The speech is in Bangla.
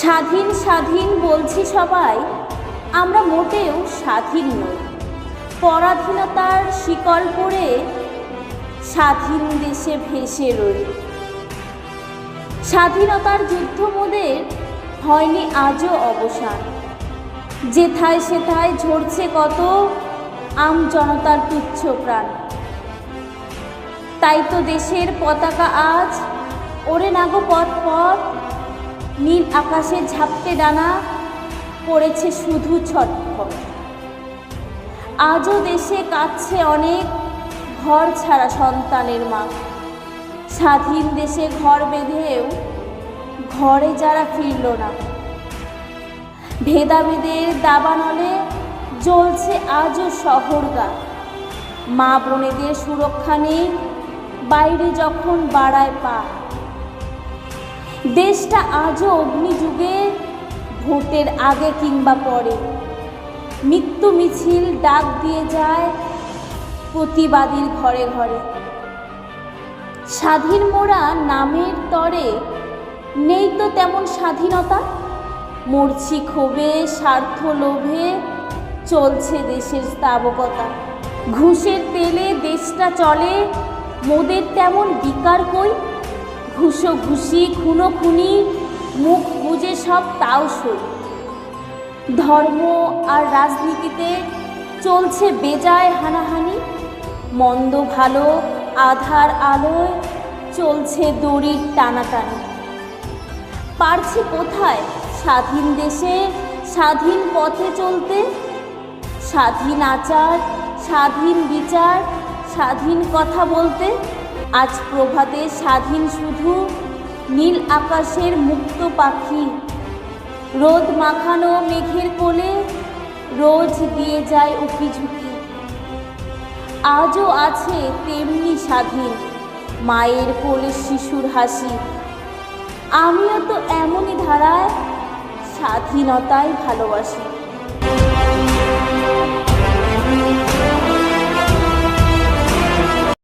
স্বাধীন স্বাধীন বলছি সবাই, আমরা মোটেও স্বাধীন নই। পরাধীনতার শিকল পরে স্বাধীন দেশে ভেসে রই। স্বাধীনতার যুদ্ধ মোদের হয়নি আজও অবসান। যেথায় সেথায় ঝরছে কত আম জনতার তুচ্ছ প্রাণ। তাই তো দেশের পতাকা আজ, ওরে নাগো পথ পথ নীল আকাশে ঝাপটে ডানা পড়েছে শুধু ছটফট আজও দেশে কাঁদছে অনেক ঘর ছাড়া সন্তানের মা। স্বাধীন দেশে ঘর বেঁধেও ঘরে যারা ফিরল না। ভেদাভেদের দাবানলে জ্বলছে আজও শহরগা মা বোনেদের সুরক্ষা নেই, বাইরে যখন বাড়ায় পা। দেশটা আজও অগ্নিযুগে ভোটের আগে কিংবা পরে। মৃত্যু মিছিল ডাক দিয়ে যায় প্রতিবাদীর ঘরে ঘরে। স্বাধীন মোরা নামের তরে নেই তো তেমন স্বাধীনতা। মরছি ক্ষোভে, স্বার্থ লোভে, চলছে দেশের স্থাবকতা ঘুষের তেলে দেশটা চলে, মোদের তেমন বিকার কই? ঘুষো ঘুষি, খুনো খুনি, মুখ বুঝে সব তাও সই ধর্ম আর রাজনীতিতে চলছে বেজায় হানাহানি। মন্দ ভালো, আধার আলোয় চলছে দড়ির টানাটানি। পারছি কোথায়? স্বাধীন দেশে, স্বাধীন পথে চলতে? স্বাধীন আচার, স্বাধীন বিচার, স্বাধীন কথা বলতে? আজ প্রভাতে স্বাধীন শুধু নীল আকাশের মুক্ত পাখি। রোদ মাখানো মেঘের কোলে রোজ দিয়ে যায় উকি ঝুঁকি। আজও আছে তেমনি স্বাধীন মায়ের কোলে শিশুর হাসি। আমিও তো এমনই ধারায় স্বাধীনতায় ভালোবাসি।